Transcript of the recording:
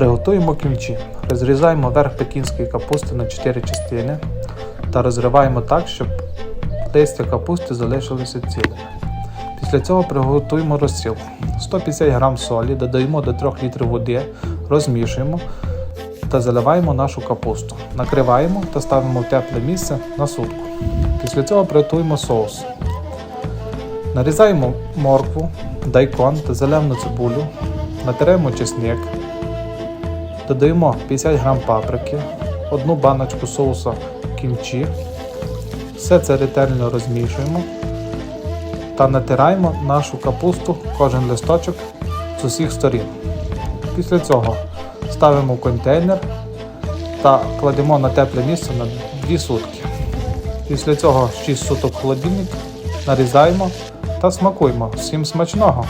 Приготуємо кімчі. Розрізаємо верх пекінської капусти на 4 частини та розриваємо так, щоб листя капусти залишилися цілими. Після цього приготуємо розсіл. 150 г солі, додаємо до 3 літрів води, розмішуємо та заливаємо нашу капусту. Накриваємо та ставимо в тепле місце на сутку. Після цього приготуємо соус. Нарізаємо моркву, дайкон та зелену цибулю, натираємо чесник, додаємо 50 г паприки, одну баночку соусу кімчі. Все це ретельно розмішуємо та натираємо нашу капусту, кожен листочок з усіх сторін. Після цього ставимо в контейнер та кладемо на тепле місце на 2 сутки. Після цього 6 суток в холодильник нарізаємо та смакуємо. Всім смачного!